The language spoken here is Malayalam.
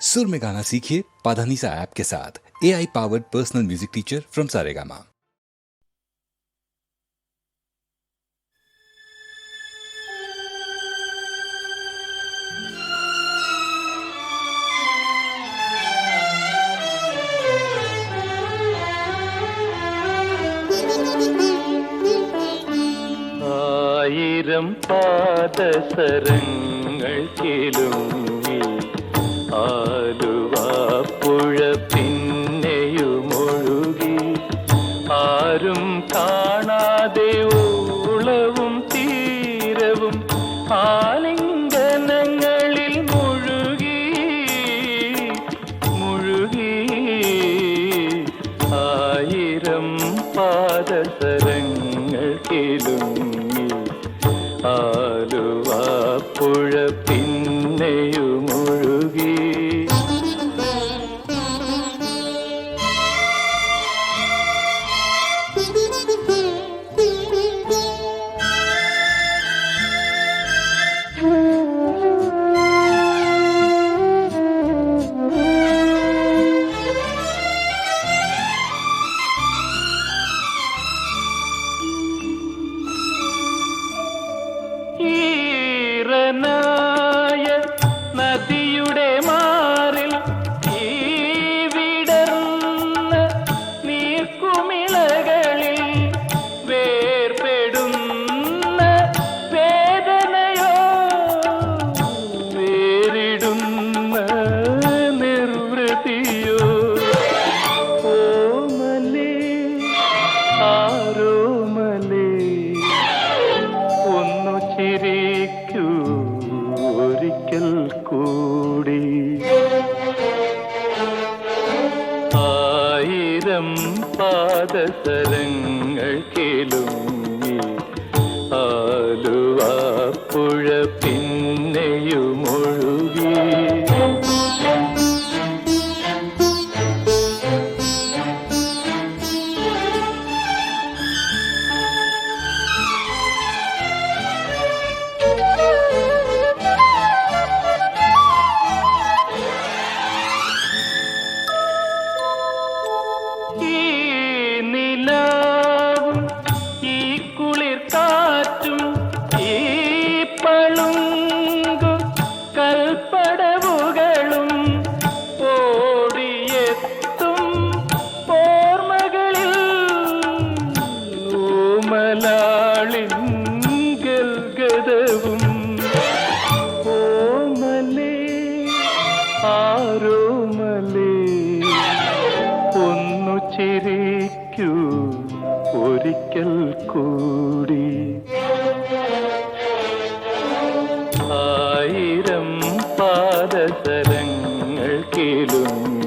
सुर में गाना सीखिए पाधानीसा ऐप के साथ A I powered personal music teacher from Saregama ആയിരം പാദസരങ്ങൾ കിലുങ്ങി ആലുവാപ്പുഴ പിന്നെയുമൊഴുകി. ആരും കാണാതെ ഓളവും തീരവും ആലിംഗനങ്ങളിൽ മുഴുകി. മുഴുകി. ആയിരം പാദസരങ്ങൾ കിലുങ്ങി ആലുവാപ്പുഴ പിന്നെയുമൊഴുകി ആയിരം പാദസരങ്ങൾ കേളും ആലുവാ പിന്നെയുമൊഴുകി ചിരിക്കൂ ഒരിക്കൽ കൂടി. ആയിരം പാദസരങ്ങൾ കേളും.